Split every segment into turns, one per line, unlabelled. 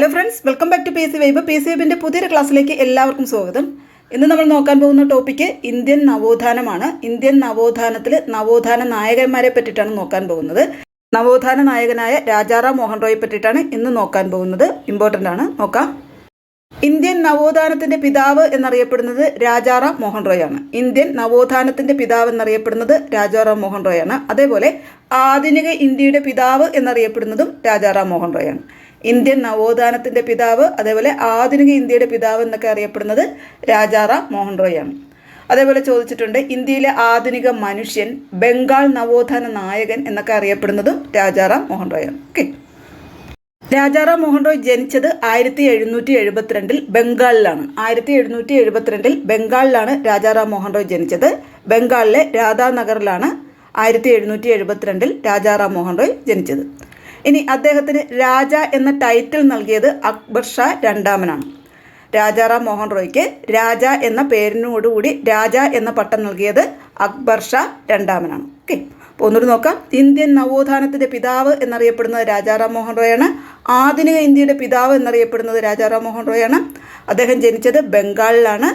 Hello friends welcome back to P C vibe P C വൈബിന്റെ പുതിയൊരു ക്ലാസ്സിലേക്ക് എല്ലാവർക്കും സ്വാഗതം. ഇന്ന് നമ്മൾ നോക്കാൻ പോകുന്ന ടോപ്പിക്ക് ഇന്ത്യൻ നവോത്ഥാനമാണ്. ഇന്ത്യൻ നവോത്ഥാനത്തിൽ നവോത്ഥാന നായകന്മാരെ പറ്റിയിട്ടാണ് നോക്കാൻ പോകുന്നത്. നവോത്ഥാന നായകനായ രാജാറാം മോഹൻ റോയെ പറ്റിയിട്ടാണ് ഇന്ന് നോക്കാൻ പോകുന്നത്. ഇമ്പോർട്ടന്റ് ആണ്. നോക്കാം. ഇന്ത്യൻ നവോത്ഥാനത്തിന്റെ പിതാവ് എന്നറിയപ്പെടുന്നത് രാജാറാം മോഹൻ റോയാണ് ഇന്ത്യൻ നവോത്ഥാനത്തിന്റെ പിതാവ് എന്നറിയപ്പെടുന്നത് രാജാറാം മോഹൻ റോയാണ് അതേപോലെ ആധുനിക ഇന്ത്യയുടെ പിതാവ് എന്നറിയപ്പെടുന്നതും രാജാറാം മോഹൻ റോയാണ് ഇന്ത്യൻ നവോത്ഥാനത്തിന്റെ പിതാവ് അതേപോലെ ആധുനിക ഇന്ത്യയുടെ പിതാവ് എന്നൊക്കെ അറിയപ്പെടുന്നത് രാജാറാം മോഹൻ റോയാണ് അതേപോലെ ചോദിച്ചിട്ടുണ്ട് ഇന്ത്യയിലെ ആധുനിക മനുഷ്യൻ ബംഗാൾ നവോത്ഥാന നായകൻ എന്നൊക്കെ അറിയപ്പെടുന്നതും രാജാറാം മോഹൻ റോയാണ് ഓക്കെ. രാജാറാം മോഹൻ റോയ് ജനിച്ചത് ആയിരത്തി എഴുന്നൂറ്റി എഴുപത്തിരണ്ടിൽ ബംഗാളിലാണ്. ആയിരത്തി എഴുന്നൂറ്റി എഴുപത്തിരണ്ടിൽ ബംഗാളിലാണ് രാജാറാം മോഹൻ റോയ് ജനിച്ചത്. ബംഗാളിലെ രാധാനഗറിലാണ് ആയിരത്തി എഴുന്നൂറ്റി എഴുപത്തിരണ്ടിൽ രാജാറാം മോഹൻ റോയ് ജനിച്ചത്. ഇനി അദ്ദേഹത്തിന് രാജ എന്ന ടൈറ്റിൽ നൽകിയത് അക്ബർ ഷാ രണ്ടാമനാണ്. രാജാറാം മോഹൻ റോയ്ക്ക് രാജ എന്ന പേരിനോടുകൂടി രാജ എന്ന പട്ടം നൽകിയത് അക്ബർ ഷാ രണ്ടാമനാണ്. ഓക്കെ അപ്പോൾ ഒന്നുകൂടി നോക്കാം. ഇന്ത്യൻ നവോത്ഥാനത്തിന്റെ പിതാവ് എന്നറിയപ്പെടുന്നത് രാജാറാം മോഹൻ റോയാണ്. ആധുനിക ഇന്ത്യയുടെ പിതാവ് എന്നറിയപ്പെടുന്നത് രാജാറാം മോഹൻ റോയാണ്. അദ്ദേഹം ജനിച്ചത് ബംഗാളിലാണ്.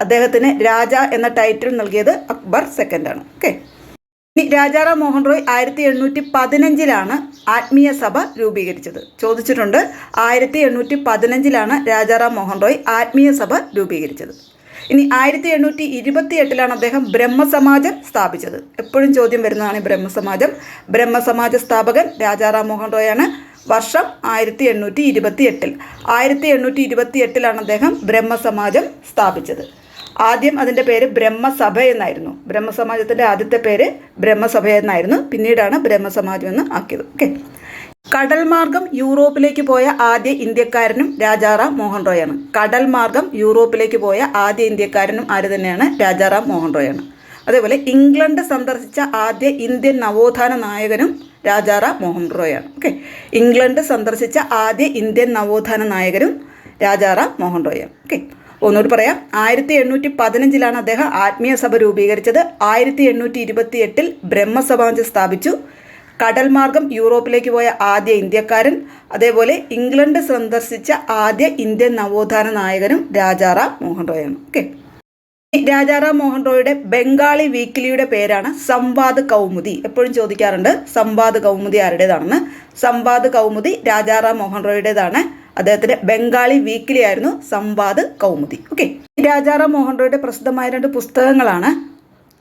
അദ്ദേഹത്തിന് രാജ എന്ന ടൈറ്റിൽ നൽകിയത് അക്ബർ സെക്കൻഡാണ് ഓക്കെ രാജാറാം മോഹൻ റോയ് ആയിരത്തി എണ്ണൂറ്റി പതിനഞ്ചിലാണ് ആത്മീയ സഭ രൂപീകരിച്ചത്. ചോദിച്ചിട്ടുണ്ട് ആയിരത്തി എണ്ണൂറ്റി പതിനഞ്ചിലാണ് രാജാറാം മോഹൻ റോയ് ആത്മീയ സഭ രൂപീകരിച്ചത്. ഇനി ആയിരത്തി എണ്ണൂറ്റി ഇരുപത്തി എട്ടിലാണ് അദ്ദേഹം ബ്രഹ്മസമാജം സ്ഥാപിച്ചത്. എപ്പോഴും ചോദ്യം വരുന്നതാണ് ബ്രഹ്മസമാജം. ബ്രഹ്മസമാജ സ്ഥാപകൻ രാജാറാം മോഹൻ റോയാണ്. വർഷം ആയിരത്തി എണ്ണൂറ്റി ഇരുപത്തി എട്ടിൽ ആയിരത്തി എണ്ണൂറ്റി ഇരുപത്തി എട്ടിലാണ് അദ്ദേഹം ബ്രഹ്മസമാജം സ്ഥാപിച്ചത്. ആദ്യം അതിന്റെ പേര് ബ്രഹ്മസഭ എന്നായിരുന്നു. ബ്രഹ്മസമാജത്തിന്റെ ആദ്യത്തെ പേര് ബ്രഹ്മസഭ എന്നായിരുന്നു. പിന്നീടാണ് ബ്രഹ്മസമാജം എന്ന് ആക്കിയത്. ഓക്കെ. കടൽ മാർഗം യൂറോപ്പിലേക്ക് പോയ ആദ്യ ഇന്ത്യക്കാരനും രാജാറാം മോഹൻ റോയാണ്. കടൽ മാർഗം യൂറോപ്പിലേക്ക് പോയ ആദ്യ ഇന്ത്യക്കാരനും ആര് തന്നെയാണ്? രാജാറാം മോഹൻ റോയാണ്. അതേപോലെ ഇംഗ്ലണ്ട് സന്ദർശിച്ച ആദ്യ ഇന്ത്യൻ നവോത്ഥാന നായകനും രാജാറാം മോഹൻ റോയാണ്. ഓക്കെ. ഇംഗ്ലണ്ട് സന്ദർശിച്ച ആദ്യ ഇന്ത്യൻ നവോത്ഥാന നായകനും രാജാറാം മോഹൻ റോയാണ്. ഓക്കെ. ഒന്നുകൂടി പറയാം. ആയിരത്തി എണ്ണൂറ്റി പതിനഞ്ചിലാണ് അദ്ദേഹം ആത്മീയ സഭ രൂപീകരിച്ചത്. ആയിരത്തി എണ്ണൂറ്റി ഇരുപത്തി എട്ടിൽ ബ്രഹ്മസഭാഞ്ച് സ്ഥാപിച്ചു. കടൽ മാർഗം യൂറോപ്പിലേക്ക് പോയ ആദ്യ ഇന്ത്യക്കാരൻ. അതേപോലെ ഇംഗ്ലണ്ട് സന്ദർശിച്ച ആദ്യ ഇന്ത്യൻ നവോത്ഥാന നായകനും രാജാറാം മോഹൻ റോയാണ് ഓക്കെ രാജാറാം മോഹൻ റോയുടെ ബംഗാളി വീക്കിലിയുടെ പേരാണ് സംവാദ് കൗമുദി. എപ്പോഴും ചോദിക്കാറുണ്ട് സംവാദ് കൗമുദി ആരുടേതാണെന്ന്. സംവാദ് കൗമുദി രാജാറാം മോഹൻ റോയുടേതാണ് അദ്ദേഹത്തിന്റെ ബംഗാളി വീക്കിലി ആയിരുന്നു സംവാദ് കൗമുദി. ഓക്കെ രാജാറാം മോഹൻ റോയുടെ പ്രസിദ്ധമായ രണ്ട് പുസ്തകങ്ങളാണ്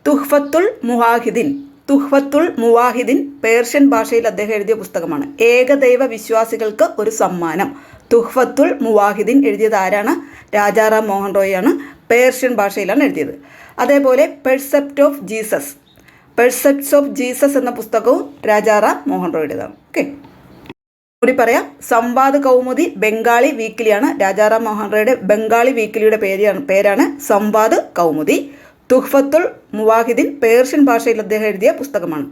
തുഹ്ഫത്തുൽ മുവാഹിദിൻ. തുഹ്ഫത്തുൽ മുവാഹിദിൻ പേർഷ്യൻ ഭാഷയിൽ അദ്ദേഹം എഴുതിയ പുസ്തകമാണ്. ഏകദൈവ വിശ്വാസികൾക്ക് ഒരു സമ്മാനം. തുഹ്ഫത്തുൽ മുവാഹിദിൻ എഴുതിയത് ആരാണ്? രാജാറാം മോഹൻ റോയാണ് പേർഷ്യൻ ഭാഷയിലാണ് എഴുതിയത്. അതേപോലെ percept of Jesus percepts of Jesus എന്ന പുസ്തകവും രാജാറാം മോഹൻ റോയുടേതാണ് ഓക്കെ കൂടി പറയാം. സംവാദ് കൗമുദി ബംഗാളി വീക്കിലിയാണ്. രാജാറാം മോഹൻ റോയുടെ ബംഗാളി വീക്കിലിയുടെ പേരാണ് പേരാണ് സംവാദ് കൗമുദി. തുഹ്ഫത്തുൽ മുവാഹിദിൻ പേർഷ്യൻ ഭാഷയിൽ അദ്ദേഹം എഴുതിയ പുസ്തകമാണ്.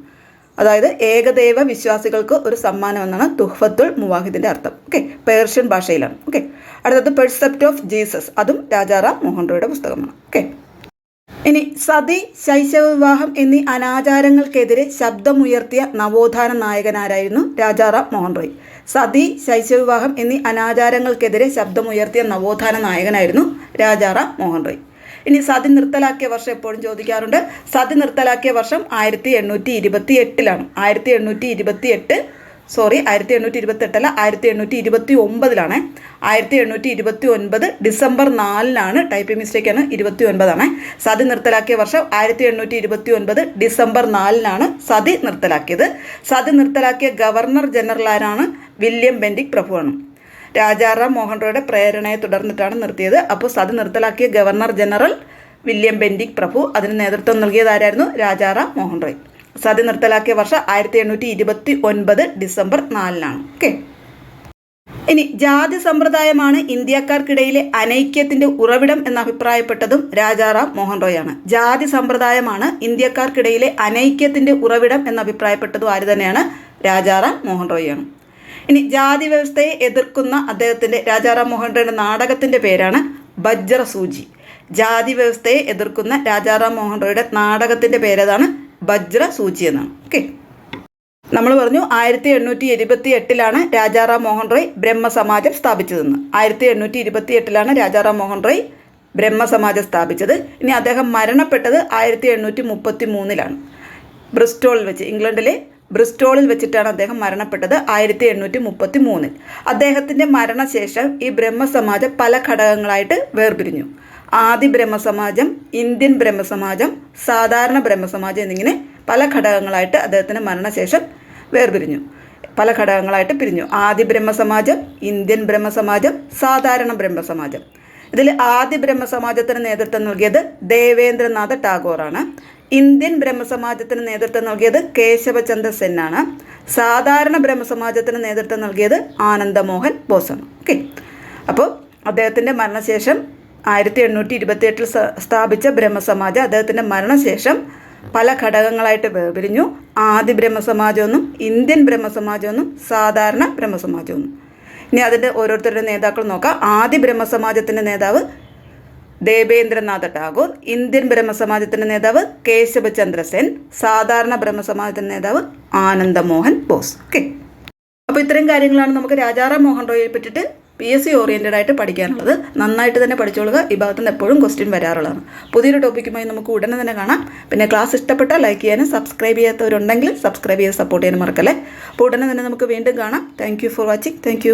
അതായത് ഏകദൈവ വിശ്വാസികൾക്ക് ഒരു സമ്മാനം എന്നാണ് തുഹ്ഫത്തുൽ മുവാഹിദിന്റെ അർത്ഥം. ഓക്കെ പേർഷ്യൻ ഭാഷയിലാണ്. ഓക്കെ അടുത്തത് പെർസെപ്റ്റ് ഓഫ് ജീസസ് അതും രാജാറാം മോഹൻ റോയുടെ പുസ്തകമാണ്. ഓക്കെ. ഇനി സതി ശൈശവ വിവാഹം എന്നീ അനാചാരങ്ങൾക്കെതിരെ ശബ്ദമുയർത്തിയ നവോത്ഥാന നായകനാരായിരുന്നു രാജാറാം മോഹൻ റോയ്. സതി ശൈശവ വിവാഹം എന്നീ അനാചാരങ്ങൾക്കെതിരെ ശബ്ദമുയർത്തിയ നവോത്ഥാന നായകനായിരുന്നു രാജാറാം മോഹൻ റോയ്. ഇനി സതി നിർത്തലാക്കിയ വർഷം എപ്പോഴും ചോദിക്കാറുണ്ട്. സതി നിർത്തലാക്കിയ വർഷം ആയിരത്തി എണ്ണൂറ്റി ഇരുപത്തി എട്ടിലാണ് ആയിരത്തി എണ്ണൂറ്റി ഇരുപത്തി എട്ട് സോറി ആയിരത്തി എണ്ണൂറ്റി ഇരുപത്തി എട്ടല്ല ആയിരത്തി എണ്ണൂറ്റി ഇരുപത്തി ഒമ്പതിലാണ് ആയിരത്തി എണ്ണൂറ്റി ഇരുപത്തി ഒൻപത് ഡിസംബർ നാലിനാണ് ടൈപ്പിംഗ് മിസ്റ്റേക്കാണ് ഇരുപത്തി ഒൻപതാണ് സതി നിർത്തലാക്കിയ വർഷം ആയിരത്തി എണ്ണൂറ്റി ഇരുപത്തി ഒൻപത് ഡിസംബർ നാലിനാണ് സതി നിർത്തലാക്കിയത്. സതി നിർത്തലാക്കിയ ഗവർണർ ജനറൽ ആരാണ്? വില്യം ബെൻഡിക് പ്രഭുവാണ്. രാജാറാം മോഹൻ റോയുടെ പ്രേരണയെ തുടർന്നിട്ടാണ് നിർത്തിയത്. അപ്പോൾ സതി നിർത്തലാക്കിയ ഗവർണർ ജനറൽ വില്യം ബെൻഡിക് പ്രഭു അതിന് നേതൃത്വം നൽകിയത് ആരായിരുന്നു? രാജാറാം മോഹൻ റോയ്. സതി നിർത്തലാക്കിയ വർഷം ആയിരത്തി എണ്ണൂറ്റി ഇരുപത്തി ഒൻപത് ഡിസംബർ നാലിനാണ്. ഓക്കെ? ഇനി ജാതി സമ്പ്രദായമാണ് ഇന്ത്യക്കാർക്കിടയിലെ അനൈക്യത്തിന്റെ ഉറവിടം എന്ന് അഭിപ്രായപ്പെട്ടതും രാജാറാം മോഹൻ റോയാണ്. ജാതി സമ്പ്രദായമാണ് ഇന്ത്യക്കാർക്കിടയിലെ അനൈക്യത്തിന്റെ ഉറവിടം എന്ന് അഭിപ്രായപ്പെട്ടതും ആര് തന്നെയാണ്? രാജാറാം മോഹൻ റോയാണ്. ഇനി ജാതി വ്യവസ്ഥയെ എതിർക്കുന്ന അദ്ദേഹത്തിന്റെ രാജാറാം മോഹൻ റോയുടെ നാടകത്തിന്റെ പേരാണ് ബജ്ര സൂചി. ജാതി വ്യവസ്ഥയെ എതിർക്കുന്ന രാജാറാം മോഹൻ റോയുടെ നാടകത്തിന്റെ പേരേതാണ് ബജ്ര സൂചി എന്നാണ് ഓക്കെ. നമ്മൾ പറഞ്ഞു ആയിരത്തി എണ്ണൂറ്റി ഇരുപത്തി എട്ടിലാണ് രാജാറാം മോഹൻ റോയ് ബ്രഹ്മസമാജം സ്ഥാപിച്ചതെന്ന്. ആയിരത്തി എണ്ണൂറ്റി ഇരുപത്തി എട്ടിലാണ് രാജാറാം മോഹൻ റോയ് ബ്രഹ്മസമാജം സ്ഥാപിച്ചത്. ഇനി അദ്ദേഹം മരണപ്പെട്ടത് ആയിരത്തി എണ്ണൂറ്റി മുപ്പത്തി മൂന്നിലാണ് ബ്രിസ്റ്റോളിൽ വെച്ച് ഇംഗ്ലണ്ടിലെ ബ്രിസ്റ്റോളിൽ വെച്ചിട്ടാണ് അദ്ദേഹം മരണപ്പെട്ടത് ആയിരത്തി എണ്ണൂറ്റി മുപ്പത്തി മൂന്നിൽ അദ്ദേഹത്തിന്റെ മരണശേഷം ഈ ബ്രഹ്മസമാജം പല ഘടകങ്ങളായിട്ട് വേർപിരിഞ്ഞു. ആദി ബ്രഹ്മസമാജം ഇന്ത്യൻ ബ്രഹ്മസമാജം സാധാരണ ബ്രഹ്മസമാജം എന്നിങ്ങനെ പല ഘടകങ്ങളായിട്ട് അദ്ദേഹത്തിന് മരണശേഷം വേർപിരിഞ്ഞു. പല ഘടകങ്ങളായിട്ട് പിരിഞ്ഞു. ആദി ബ്രഹ്മസമാജം ഇന്ത്യൻ ബ്രഹ്മസമാജം സാധാരണ ബ്രഹ്മസമാജം. ഇതിൽ ആദ്യ ബ്രഹ്മസമാജത്തിന് നേതൃത്വം നൽകിയത് ദേവേന്ദ്രനാഥ ടാഗോറാണ്. ഇന്ത്യൻ ബ്രഹ്മസമാജത്തിന് നേതൃത്വം നൽകിയത് കേശവചന്ദ്ര സെൻ ആണ് സാധാരണ ബ്രഹ്മസമാജത്തിന് നേതൃത്വം നൽകിയത് ആനന്ദമോഹൻ ബോസാണ്. ഓക്കെ. അപ്പോൾ അദ്ദേഹത്തിന്റെ മരണശേഷം ആയിരത്തി എണ്ണൂറ്റി ഇരുപത്തി എട്ടിൽ സ്ഥാപിച്ച ബ്രഹ്മസമാജം അദ്ദേഹത്തിന്റെ മരണശേഷം പല ഘടകങ്ങളായിട്ട് വേർപിരിഞ്ഞു ആദ്യ ബ്രഹ്മസമാജമൊന്നും ഇന്ത്യൻ ബ്രഹ്മസമാജമൊന്നും സാധാരണ ബ്രഹ്മസമാജമൊന്നും. ഇനി അതിന്റെ ഓരോരുത്തരുടെ നേതാക്കൾ നോക്കാം. ആദ്യ ബ്രഹ്മസമാജത്തിന്റെ നേതാവ് ദേവേന്ദ്രനാഥ ടാഗോർ ഇന്ത്യൻ ബ്രഹ്മസമാജത്തിന്റെ നേതാവ് കേശവചന്ദ്ര സെൻ സാധാരണ ബ്രഹ്മസമാജത്തിന്റെ നേതാവ് ആനന്ദമോഹൻ ബോസ്. ഓക്കെ. അപ്പോൾ ഇത്രയും കാര്യങ്ങളാണ് നമുക്ക് രാജാറാം മോഹൻ റോയിയെ പറ്റിയിട്ട് പി എസ് സി ഓറിയന്റഡ് ആയിട്ട് പഠിക്കാനുള്ളത് നന്നായിട്ട് തന്നെ പഠിച്ചോളുക. ഈ ഭാഗത്തുനിന്ന് എപ്പോഴും ക്വസ്റ്റ്യൻ വരാറുള്ളതാണ്. പുതിയൊരു ടോപ്പിക്കുമായി നമുക്ക് ഉടനെ തന്നെ കാണാം. പിന്നെ ക്ലാസ് ഇഷ്ടപ്പെട്ട ലൈക്ക് ചെയ്യാനും സബ്സ്ക്രൈബ് ചെയ്യാത്തവരുണ്ടെങ്കിൽ സബ്സ്ക്രൈബ് ചെയ്ത് സപ്പോർട്ട് ചെയ്യാനും മറക്കല്ലേ. അപ്പോൾ ഉടനെ തന്നെ നമുക്ക് വീണ്ടും കാണാം. Thank for watching thank